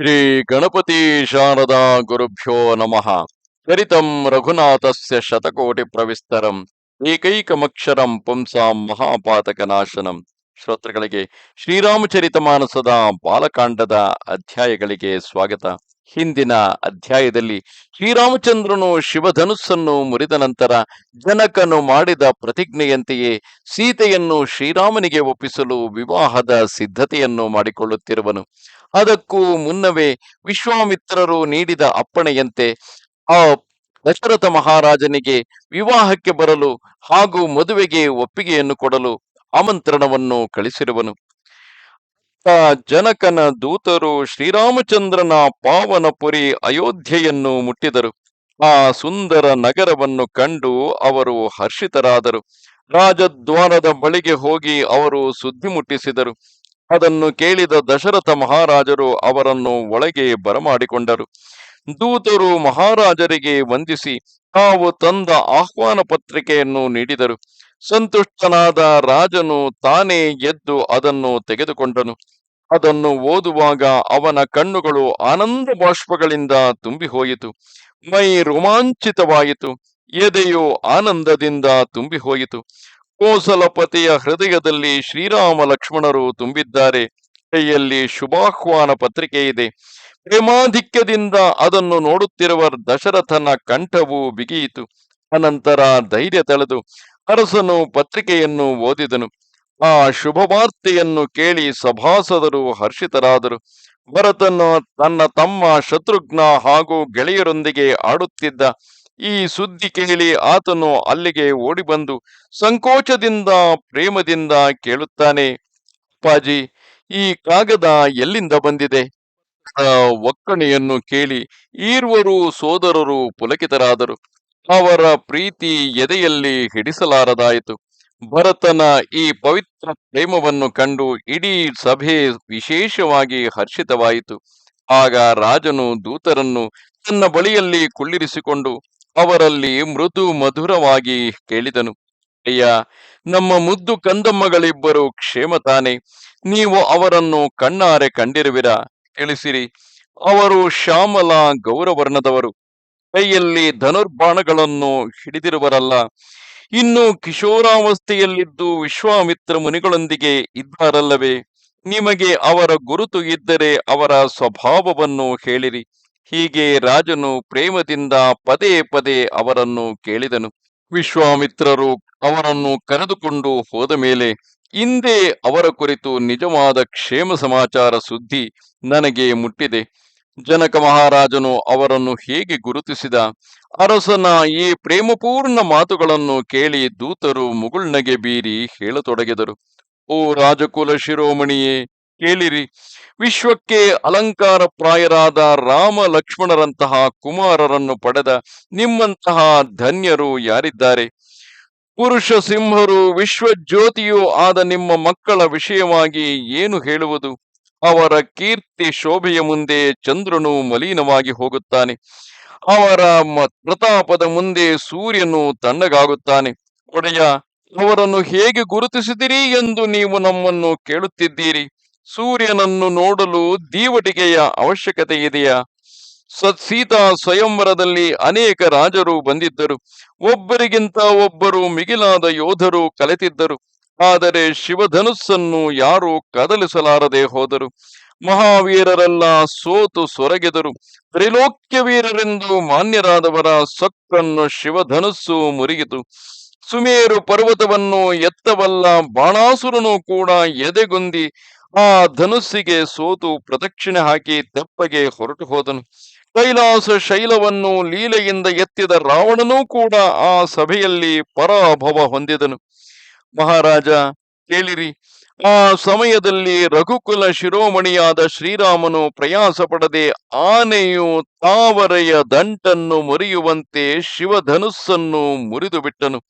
ಶ್ರೀ ಗಣಪತಿ ಶಾರದಾ ಗುರುಭ್ಯೋ ನಮಃ. ಚರಿತಂ ರಘುನಾಥಸ್ಯ ಶತಕೋಟಿ ಪ್ರವಿಸ್ತರಂ, ಏಕೈಕಮಕ್ಷರಂ ಪುಂಸಾಂ ಮಹಾಪಾತಕ ನಾಶನಂ ಶ್ರೋತೃಗಳಿಗೆ ಶ್ರೀರಾಮಚರಿತ ಮಾನಸದ ಬಾಲಕಾಂಡದ ಅಧ್ಯಾಯಗಳಿಗೆ ಸ್ವಾಗತ. ಹಿಂದಿನ ಅಧ್ಯಾಯದಲ್ಲಿ ಶ್ರೀರಾಮಚಂದ್ರನು ಶಿವಧನುಸ್ಸನ್ನು ಮುರಿದ ನಂತರ ಜನಕನು ಮಾಡಿದ ಪ್ರತಿಜ್ಞೆಯಂತೆಯೇ ಸೀತೆಯನ್ನು ಶ್ರೀರಾಮನಿಗೆ ಒಪ್ಪಿಸಲು ವಿವಾಹದ ಸಿದ್ಧತೆಯನ್ನು ಮಾಡಿಕೊಳ್ಳುತ್ತಿರುವನು. ಅದಕ್ಕೂ ಮುನ್ನವೇ ವಿಶ್ವಾಮಿತ್ರರು ನೀಡಿದ ಅಪ್ಪಣೆಯಂತೆ ಆ ದಶರಥ ಮಹಾರಾಜನಿಗೆ ವಿವಾಹಕ್ಕೆ ಬರಲು ಹಾಗೂ ಮದುವೆಗೆ ಒಪ್ಪಿಗೆಯನ್ನು ಕೊಡಲು ಆಮಂತ್ರಣವನ್ನು ಕಳಿಸಿರುವನು. ಆ ಜನಕನ ದೂತರು ಶ್ರೀರಾಮಚಂದ್ರನ ಪಾವನಪುರಿ ಅಯೋಧ್ಯೆಯನ್ನು ಮುಟ್ಟಿದರು. ಆ ಸುಂದರ ನಗರವನ್ನು ಕಂಡು ಅವರು ಹರ್ಷಿತರಾದರು. ರಾಜದ್ವಾರದ ಬಳಿಗೆ ಹೋಗಿ ಅವರು ಸುದ್ದಿ ಮುಟ್ಟಿಸಿದರು. ಅದನ್ನು ಕೇಳಿದ ದಶರಥ ಮಹಾರಾಜರು ಅವರನ್ನು ಒಳಗೆ ಬರಮಾಡಿಕೊಂಡರು. ದೂತರು ಮಹಾರಾಜರಿಗೆ ವಂದಿಸಿ ತಾವು ತಂದ ಆಹ್ವಾನ ಪತ್ರಿಕೆಯನ್ನು ನೀಡಿದರು. ಸಂತುಷ್ಟನಾದ ರಾಜನು ತಾನೇ ಎದ್ದು ಅದನ್ನು ತೆಗೆದುಕೊಂಡನು. ಅದನ್ನು ಓದುವಾಗ ಅವನ ಕಣ್ಣುಗಳು ಆನಂದ ಬಾಷ್ಪಗಳಿಂದ ತುಂಬಿ ಮೈ ರೋಮಾಂಚಿತವಾಯಿತು. ಎದೆಯು ಆನಂದದಿಂದ ತುಂಬಿ ಹೋಯಿತು ಕೋಸಲಪತಿಯ ಹೃದಯದಲ್ಲಿ ಶ್ರೀರಾಮ ಲಕ್ಷ್ಮಣರು ತುಂಬಿದ್ದಾರೆ. ಕೈಯಲ್ಲಿ ಶುಭಾಹ್ವಾನ ಪತ್ರಿಕೆ ಇದೆ. ಪ್ರೇಮಾಧಿಕ್ಯದಿಂದ ಅದನ್ನು ನೋಡುತ್ತಿರುವ ದಶರಥನ ಕಂಠವು ಬಿಗಿಯಿತು. ಅನಂತರ ಧೈರ್ಯ ತಳೆದು ಅರಸನು ಪತ್ರಿಕೆಯನ್ನು ಓದಿದನು. ಆ ಶುಭವಾರ್ತೆಯನ್ನು ಕೇಳಿ ಸಭಾಸದರು ಹರ್ಷಿತರಾದರು. ಭರತನು ತನ್ನ ತಮ್ಮ ಶತ್ರುಘ್ನ ಹಾಗೂ ಗೆಳೆಯರೊಂದಿಗೆ ಆಡುತ್ತಿದ್ದ ಈ ಸುದ್ದಿ ಕೇಳಿ ಆತನು ಅಲ್ಲಿಗೆ ಓಡಿಬಂದು ಸಂಕೋಚದಿಂದ, ಪ್ರೇಮದಿಂದ ಕೇಳುತ್ತಾನೆ, ಅಪ್ಪಾಜಿ, ಈ ಕಾಗದ ಎಲ್ಲಿಂದ ಬಂದಿದೆ? ಒಕ್ಕಣೆಯನ್ನು ಕೇಳಿ ಈರ್ವರು ಸೋದರರು ಪುಲಕಿತರಾದರು. ಅವರ ಪ್ರೀತಿ ಎದೆಯಲ್ಲಿ ಹಿಡಿಸಲಾರದಾಯಿತು. ಭರತನ ಈ ಪವಿತ್ರ ಪ್ರೇಮವನ್ನು ಕಂಡು ಇಡೀ ಸಭೆ ವಿಶೇಷವಾಗಿ ಹರ್ಷಿತವಾಯಿತು. ಆಗ ರಾಜನು ದೂತರನ್ನು ತನ್ನ ಬಳಿಯಲ್ಲಿ ಕುಳ್ಳಿರಿಸಿಕೊಂಡು ಅವರಲ್ಲಿ ಮೃದು ಮಧುರವಾಗಿ ಕೇಳಿದನು, ಅಯ್ಯ, ನಮ್ಮ ಮುದ್ದು ಕಂದಮ್ಮಗಳಿಬ್ಬರು ಕ್ಷೇಮ ತಾನೆ ನೀವು ಅವರನ್ನು ಕಣ್ಣಾರೆ ಕಂಡಿರುವಿರಾ? ತಿಳಿಸಿರಿ ಅವರು ಶ್ಯಾಮಲ ಗೌರವರ್ಣದವರು. ಕೈಯಲ್ಲಿ ಧನುರ್ಬಾಣಗಳನ್ನು ಹಿಡಿದಿರುವರಲ್ಲ. ಇನ್ನು ಕಿಶೋರಾವಸ್ಥೆಯಲ್ಲಿದ್ದು ವಿಶ್ವಾಮಿತ್ರ ಮುನಿಗಳೊಂದಿಗೆ ಇದ್ದಾರಲ್ಲವೇ? ನಿಮಗೆ ಅವರ ಗುರುತು ಇದ್ದರೆ ಅವರ ಸ್ವಭಾವವನ್ನು ಹೇಳಿರಿ. ಹೀಗೆ ರಾಜನು ಪ್ರೇಮದಿಂದ ಪದೇ ಪದೇ ಅವರನ್ನು ಕೇಳಿದನು. ವಿಶ್ವಾಮಿತ್ರರು ಅವರನ್ನು ಕರೆದುಕೊಂಡು ಹೋದ ಮೇಲೆ ಇಂದೇ ಅವರ ಕುರಿತು ನಿಜವಾದ ಕ್ಷೇಮ ಸಮಾಚಾರ ಸುದ್ದಿ ನನಗೆ ಮುಟ್ಟಿದೆ. ಜನಕ ಮಹಾರಾಜನು ಅವರನ್ನು ಹೇಗೆ ಗುರುತಿಸಿದ? ಅರಸನ ಈ ಪ್ರೇಮಪೂರ್ಣ ಮಾತುಗಳನ್ನು ಕೇಳಿ ದೂತರು ಮುಗುಳ್ನಗೆ ಬೀರಿ ಹೇಳತೊಡಗಿದರು. ಓ ರಾಜಕುಲ ಶಿರೋಮಣಿಯೇ ಕೇಳಿರಿ. ವಿಶ್ವಕ್ಕೆ ಅಲಂಕಾರ ಪ್ರಾಯರಾದ ರಾಮ ಲಕ್ಷ್ಮಣರಂತಹ ಕುಮಾರರನ್ನು ಪಡೆದ ನಿಮ್ಮಂತಹ ಧನ್ಯರು ಯಾರಿದ್ದಾರೆ? ಪುರುಷ ಸಿಂಹರು, ವಿಶ್ವಜ್ಯೋತಿಯೂ ಆದ ನಿಮ್ಮ ಮಕ್ಕಳ ವಿಷಯವಾಗಿ ಏನು ಹೇಳುವುದು? ಅವರ ಕೀರ್ತಿ ಶೋಭೆಯ ಮುಂದೆ ಚಂದ್ರನು ಮಲೀನವಾಗಿ ಹೋಗುತ್ತಾನೆ. ಅವರ ಪ್ರತಾಪದ ಮುಂದೆ ಸೂರ್ಯನು ತಣ್ಣಗಾಗುತ್ತಾನೆ. ಒಡೆಯ, ಅವರನ್ನು ಹೇಗೆ ಗುರುತಿಸಿದಿರಿ ಎಂದು ನೀವು ನಮ್ಮನ್ನು ಕೇಳುತ್ತಿದ್ದೀರಿ? ಸೂರ್ಯನನ್ನು ನೋಡಲು ದೀವಟಿಗೆಯ ಅವಶ್ಯಕತೆ ಇದೆಯಾ? ಸತ್ ಸೀತಾ ಸ್ವಯಂವರದಲ್ಲಿ ಅನೇಕ ರಾಜರು ಬಂದಿದ್ದರು. ಒಬ್ಬರಿಗಿಂತ ಒಬ್ಬರು ಮಿಗಿಲಾದ ಯೋಧರು ಕಲೆತಿದ್ದರು. ಆದರೆ ಶಿವಧನುಸ್ಸನ್ನು ಯಾರು ಕದಲಿಸಲಾರದೆ ಹೋದರು. ಮಹಾವೀರರೆಲ್ಲ ಸೋತು ಸೊರಗಿದರು. ತ್ರಿಲೋಕ್ಯ ವೀರರೆಂದು ಮಾನ್ಯರಾದವರ ಸೊಕ್ಕನ್ನು ಶಿವಧನುಸ್ಸು ಮುರಿಯಿತು. ಸುಮೇರು ಪರ್ವತವನ್ನು ಎತ್ತವಲ್ಲ ಬಾಣಾಸುರನು ಕೂಡ ಎದೆಗುಂದಿ ಆ ಧನುಸ್ಸಿಗೆ ಸೋತು ಪ್ರದಕ್ಷಿಣೆ ಹಾಕಿ ತೆಪ್ಪಗೆ ಹೊರಟು ಹೋದನು. ಕೈಲಾಸ ಶೈಲವನ್ನು ಲೀಲೆಯಿಂದ ಎತ್ತಿದ ರಾವಣನೂ ಕೂಡ ಆ ಸಭೆಯಲ್ಲಿ ಪರಾಭವ ಹೊಂದಿದನು. ಮಹಾರಾಜ, ಕೇಳಿರಿ. ಆ ಸಮಯದಲ್ಲಿ ರಘುಕುಲ ಶಿರೋಮಣಿಯಾದ ಶ್ರೀರಾಮನು ಪ್ರಯಾಸ ಪಡದೆ ಆನೆಯು ತಾವರೆಯ ದಂಟನ್ನು ಮುರಿಯುವಂತೆ ಶಿವಧನುಸ್ಸನ್ನು ಮುರಿದು ಬಿಟ್ಟನು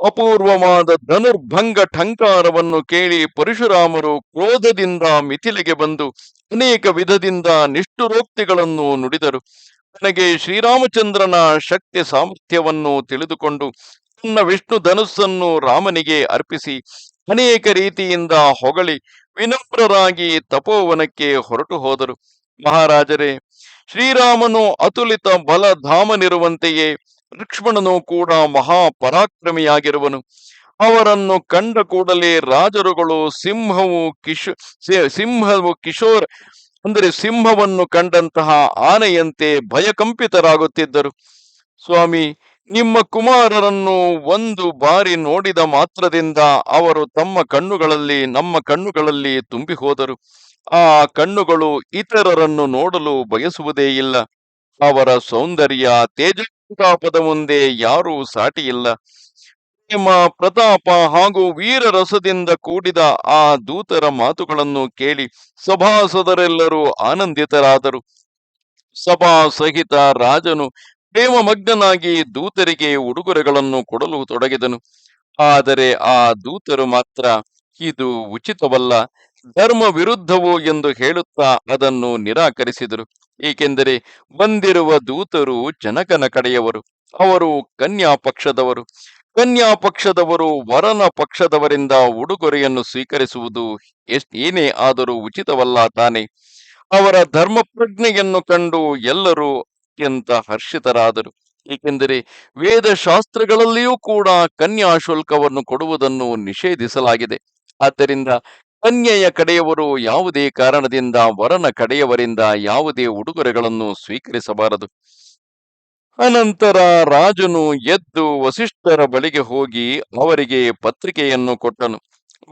ಅಪೂರ್ವವಾದ ಧನುರ್ಭಂಗ ಠಂಕಾರವನ್ನು ಕೇಳಿ ಪರಶುರಾಮರು ಕ್ರೋಧದಿಂದ ಮಿಥಿಲೆಗೆ ಬಂದು ಅನೇಕ ವಿಧದಿಂದ ನಿಷ್ಠುರೋಕ್ತಿಗಳನ್ನು ನುಡಿದರು. ನನಗೆ ಶ್ರೀರಾಮಚಂದ್ರನ ಶಕ್ತಿ ಸಾಮರ್ಥ್ಯವನ್ನು ತಿಳಿದುಕೊಂಡು ತನ್ನ ವಿಷ್ಣು ಧನುಸ್ಸನ್ನು ರಾಮನಿಗೆ ಅರ್ಪಿಸಿ ಅನೇಕ ರೀತಿಯಿಂದ ಹೊಗಳಿ ವಿನಮ್ರರಾಗಿ ತಪೋವನಕ್ಕೆ ಹೊರಟು ಹೋದರು. ಮಹಾರಾಜರೇ, ಶ್ರೀರಾಮನು ಅತುಲಿತ ಬಲಧಾಮನಿರುವಂತೆಯೇ ಲಕ್ಷ್ಮಣನು ಕೂಡ ಮಹಾಪರಾಕ್ರಮಿಯಾಗಿರುವನು. ಅವರನ್ನು ಕಂಡ ಕೂಡಲೇ ರಾಜರುಗಳು ಸಿಂಹವು ಕಿಶೋ ಸಿಂಹವು ಕಿಶೋರ್, ಅಂದರೆ ಸಿಂಹವನ್ನು ಕಂಡಂತಹ ಆನೆಯಂತೆ ಭಯಕಂಪಿತರಾಗುತ್ತಿದ್ದರು. ಸ್ವಾಮಿ, ನಿಮ್ಮ ಕುಮಾರರನ್ನು ಒಂದು ಬಾರಿ ನೋಡಿದ ಮಾತ್ರದಿಂದ ಅವರು ತಮ್ಮ ಕಣ್ಣುಗಳಲ್ಲಿ, ನಮ್ಮ ಕಣ್ಣುಗಳಲ್ಲಿ ತುಂಬಿ ಹೋದರು ಆ ಕಣ್ಣುಗಳು ಇತರರನ್ನು ನೋಡಲು ಬಯಸುವುದೇ ಇಲ್ಲ. ಅವರ ಸೌಂದರ್ಯ ತೇಜಸ್ತಾಪದ ಮುಂದೆ ಯಾರೂ ಸಾಟಿಯಿಲ್ಲ. ನಿಮ್ಮ ಪ್ರತಾಪ ಹಾಗೂ ವೀರ ರಸದಿಂದ ಕೂಡಿದ ಆ ದೂತರ ಮಾತುಗಳನ್ನು ಕೇಳಿ ಸಭಾಸದರೆಲ್ಲರೂ ಆನಂದಿತರಾದರು. ಸಭಾ ಸಹಿತ ರಾಜನು ಪ್ರೇಮಮಗ್ನಾಗಿ ದೂತರಿಗೆ ಉಡುಗೊರೆಗಳನ್ನು ಕೊಡಲು ತೊಡಗಿದನು. ಆದರೆ ಆ ದೂತರು ಮಾತ್ರ, ಇದು ಉಚಿತವಲ್ಲ. ಧರ್ಮ ವಿರುದ್ಧವು ಎಂದು ಹೇಳುತ್ತಾ ಅದನ್ನು ನಿರಾಕರಿಸಿದರು. ಏಕೆಂದರೆ ಬಂದಿರುವ ದೂತರು ಜನಕನ ಕಡೆಯವರು, ಅವರು ಕನ್ಯಾ ಪಕ್ಷದವರು. ಕನ್ಯಾ ಪಕ್ಷದವರು ವರನ ಪಕ್ಷದವರಿಂದ ಉಡುಗೊರೆಯನ್ನು ಸ್ವೀಕರಿಸುವುದು ಏನೇ ಆದರೂ ಉಚಿತವಲ್ಲ ತಾನೆ. ಅವರ ಧರ್ಮ ಪ್ರಜ್ಞೆಯನ್ನು ಕಂಡು ಎಲ್ಲರೂ ಅತ್ಯಂತ ಹರ್ಷಿತರಾದರು. ಏಕೆಂದರೆ ವೇದಶಾಸ್ತ್ರಗಳಲ್ಲಿಯೂ ಕೂಡ ಕನ್ಯಾ ಶುಲ್ಕವನ್ನು ಕೊಡುವುದನ್ನು ನಿಷೇಧಿಸಲಾಗಿದೆ. ಆದ್ದರಿಂದ ಕನ್ಯೆಯ ಕಡೆಯವರು ಯಾವುದೇ ಕಾರಣದಿಂದ, ವರನ ಕಡೆಯವರಿಂದ ಯಾವುದೇ ಉಡುಗೊರೆಗಳನ್ನು ಸ್ವೀಕರಿಸಬಾರದು. ಅನಂತರ ರಾಜನು ಎದ್ದು ವಸಿಷ್ಠರ ಬಳಿಗೆ ಹೋಗಿ ಅವರಿಗೆ ಪತ್ರಿಕೆಯನ್ನು ಕೊಟ್ಟನು.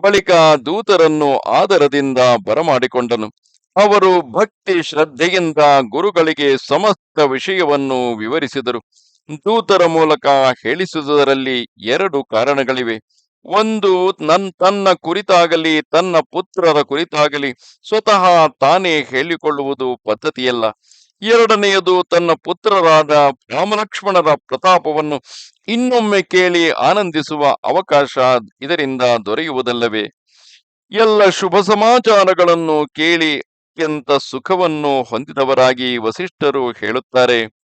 ಬಳಿಕ ದೂತರನ್ನು ಆದರದಿಂದ ಬರಮಾಡಿಕೊಂಡನು. ಅವರು ಭಕ್ತಿ ಶ್ರದ್ಧೆಯಿಂದ ಗುರುಗಳಿಗೆ ಸಮಸ್ತ ವಿಷಯವನ್ನು ವಿವರಿಸಿದರು. ದೂತರ ಮೂಲಕ ಹೇಳಿಸುವುದರಲ್ಲಿ ಎರಡು ಕಾರಣಗಳಿವೆ. ಒಂದು ನನ್, ತನ್ನ ಕುರಿತಾಗಲಿ, ತನ್ನ ಪುತ್ರರ ಕುರಿತಾಗಲಿ ಸ್ವತಃ ತಾನೇ ಹೇಳಿಕೊಳ್ಳುವುದು ಪದ್ಧತಿಯಲ್ಲ. ಎರಡನೆಯದು ತನ್ನ ಪುತ್ರರಾದ ರಾಮಲಕ್ಷ್ಮಣರ ಪ್ರತಾಪವನ್ನು ಇನ್ನೊಮ್ಮೆ ಕೇಳಿ ಆನಂದಿಸುವ ಅವಕಾಶ ಇದರಿಂದ ದೊರೆಯುವುದಲ್ಲವೇ? ಎಲ್ಲ ಶುಭ ಸಮಾಚಾರಗಳನ್ನು ಕೇಳಿ ಅತ್ಯಂತ ಸುಖವನ್ನು ಹೊಂದಿದವರಾಗಿ ವಸಿಷ್ಠರು ಹೇಳುತ್ತಾರೆ.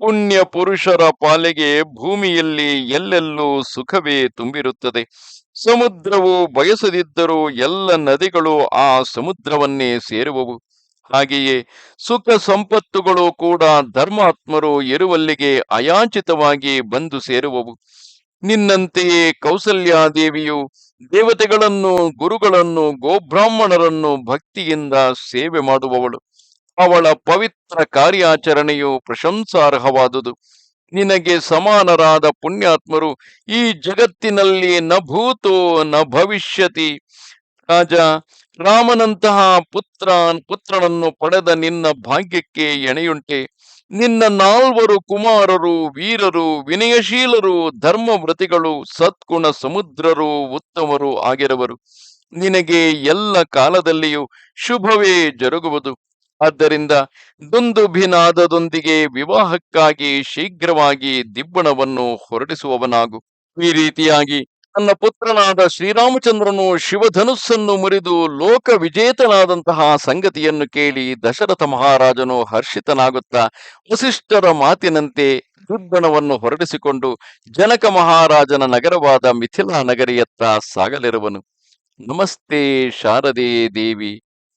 ಪುಣ್ಯ ಪುರುಷರ ಪಾಲಿಗೆ ಭೂಮಿಯಲ್ಲಿ ಎಲ್ಲೆಲ್ಲೂ ಸುಖವೇ ತುಂಬಿರುತ್ತದೆ. ಸಮುದ್ರವು ಬಯಸದಿದ್ದರೂ ಎಲ್ಲ ನದಿಗಳು ಆ ಸಮುದ್ರವನ್ನೇ ಸೇರುವವು. ಹಾಗೆಯೇ ಸುಖ ಸಂಪತ್ತುಗಳು ಕೂಡ ಧರ್ಮಾತ್ಮರು ಇರುವಲ್ಲಿಗೆ ಅಯಾಚಿತವಾಗಿ ಬಂದು ಸೇರುವವು. ನಿನ್ನಂತೆಯೇ ಕೌಸಲ್ಯಾದೇವಿಯು ದೇವತೆಗಳನ್ನು, ಗುರುಗಳನ್ನು, ಗೋಬ್ರಾಹ್ಮಣರನ್ನು ಭಕ್ತಿಯಿಂದ ಸೇವೆ ಮಾಡುವವಳು. ಅವಳ ಪವಿತ್ರ ಕಾರ್ಯಾಚರಣೆಯು ಪ್ರಶಂಸಾರ್ಹವಾದುದು. ನಿನಗೆ ಸಮಾನರಾದ ಪುಣ್ಯಾತ್ಮರು ಈ ಜಗತ್ತಿನಲ್ಲಿ ನ ಭೂತೋ ನ ಭವಿಷ್ಯತಿ. ರಾಜ, ರಾಮನಂತಹ ಪುತ್ರ ಪುತ್ರನನ್ನು ಪಡೆದ ನಿನ್ನ ಭಾಗ್ಯಕ್ಕೆ ಎಣೆಯುಂಟೆ. ನಿನ್ನ ನಾಲ್ವರು ಕುಮಾರರು, ವೀರರು, ವಿನಯಶೀಲರು, ಧರ್ಮವ್ರತಿಗಳು ಸತ್ಗುಣ ಸಮುದ್ರರು, ಉತ್ತಮರು ಆಗಿರುವರು. ನಿನಗೆ ಎಲ್ಲ ಕಾಲದಲ್ಲಿಯೂ ಶುಭವೇ ಜರುಗುವುದು. ಆದ್ದರಿಂದ ದುಂದುಭಿನಾದದೊಂದಿಗೆ ವಿವಾಹಕ್ಕಾಗಿ ಶೀಘ್ರವಾಗಿ ದಿಬ್ಬಣವನ್ನು ಹೊರಡಿಸುವವನಾಗು. ಈ ರೀತಿಯಾಗಿ ತನ್ನ ಪುತ್ರನಾದ ಶ್ರೀರಾಮಚಂದ್ರನು ಶಿವಧನುಸ್ಸನ್ನು ಮುರಿದು ಲೋಕ ವಿಜೇತನಾದಂತಹ ಸಂಗತಿಯನ್ನು ಕೇಳಿ ದಶರಥ ಮಹಾರಾಜನು ಹರ್ಷಿತನಾಗುತ್ತಾ ವಸಿಷ್ಠರ ಮಾತಿನಂತೆ ದುರ್ಬಣವನ್ನು ಹೊರಡಿಸಿಕೊಂಡು ಜನಕ ಮಹಾರಾಜನ ನಗರವಾದ ಮಿಥಿಲಾ ನಗರಿಯತ್ತ ಸಾಗಲಿರುವನು. ನಮಸ್ತೆ ಶಾರದೆ ದೇವಿ.